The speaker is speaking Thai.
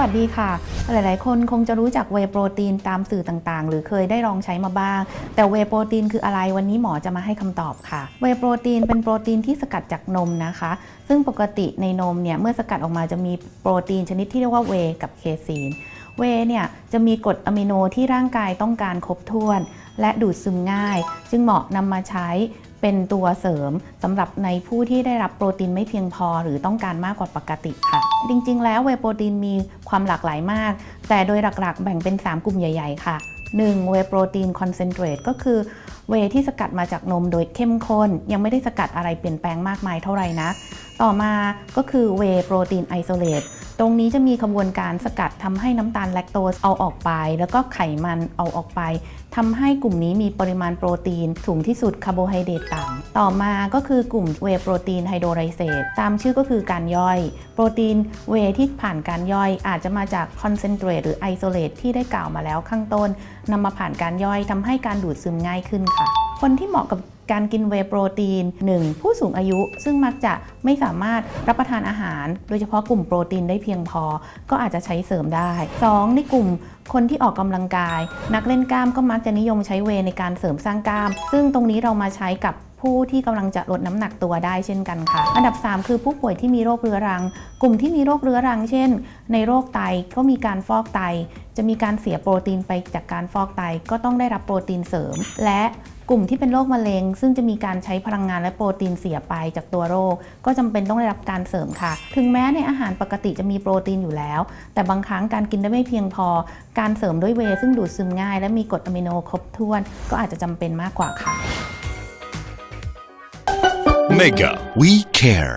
วัสดีค่ะ หลาย ๆ คนคงจะรู้จักเวโปรตีนตามสื่อต่าง ๆ หรือเคยได้ลองใช้มาบ้าง แต่เวโปรตีนคืออะไรวันนี้หมอจะมาให้คำตอบค่ะ เวโปรตีนเป็นโปรตีนที่สกัดจากนมนะคะ ซึ่งปกติในนมเนี่ยเมื่อสกัดออกมาจะมีโปรตีนชนิดที่เรียกว่าเวกับเคซีนเวเนี่ยจะมีกรดอะมิโนที่ร่างกายต้องการครบถ้วน และดูดซึมง่าย จึงเหมาะนำมาใช้ เป็นตัวเสริมสำหรับในผู้ที่ได้รับโปรตีนไม่เพียงพอหรือต้องการมากกว่าปกติค่ะ จริง ๆ แล้วเวโปรตีนมีความหลากหลายมาก แต่โดยหลักๆ แบ่งเป็น 3 กลุ่มใหญ่ ๆ ค่ะ 1. เวโปรตีนคอนเซนเทรตก็คือเวที่สกัดมาจากนมโดยเข้มข้น ยังไม่ได้สกัดอะไรเปลี่ยนแปลงมากมายเท่าไหร่นักต่อมาก็คือเวโปรตีนไอโซเลต ตรงนี้จะมีขบวนการสกัดทำให้น้ำตาลแลคโตสเอาออกไป แล้วก็ไขมันเอาออกไปทำให้กลุ่มนี้มีปริมาณโปรตีนสูงที่สุดคาร์โบไฮเดรตต่ำต่อมาก็คือกลุ่มเวโปรตีนไฮโดรไลเซตตามชื่อก็คือการย่อย โปรตีนเวที่ผ่านการย่อยอาจจะมาจากคอนเซนเทรตหรือไอโซเลตที่ได้กล่าวมาแล้วข้างต้นนำมาผ่านการย่อยทำให้การดูดซึมง่ายขึ้นค่ะ คนที่เหมาะกับ การกินเวโปรตีน 1. ผู้สูงอายุซึ่งมักจะไม่สามารถรับประทานอาหาร โดยเฉพาะกลุ่มโปรตีนได้เพียงพอ ก็อาจจะใช้เสริมได้ 2. ในกลุ่มคนที่ออกกำลังกาย นักเล่นกล้ามก็มักจะนิยมใช้เวในการเสริมสร้างกล้าม ซึ่งตรงนี้เรามาใช้กับผู้ที่กำลังจะลดน้ำหนักตัวได้เช่นกันค่ะ อันดับ 3 คือผู้ป่วยที่มีโรคเรื้อรัง กลุ่มที่มีโรคเรื้อรัง เช่น ในโรคไตก็มีการฟอกไต จะมีการเสียโปรตีนไปจากการฟอกไตก็ต้องได้รับโปรตีนเสริม และ กลุ่มที่เป็นโรคมะเร็ง ซึ่งจะมีการใช้พลังงานและโปรตีนเสียไปจากตัวโรค ก็จำเป็นต้องได้รับการเสริมค่ะ ถึงแม้ในอาหารปกติจะมีโปรตีนอยู่แล้ว แต่บางครั้งการกินได้ไม่เพียงพอ การเสริมด้วยเวซึ่งดูดซึมง่าย และมีกรดอะมิโนครบถ้วน ก็อาจจะจำเป็นมากกว่าค่ะ Mega We Care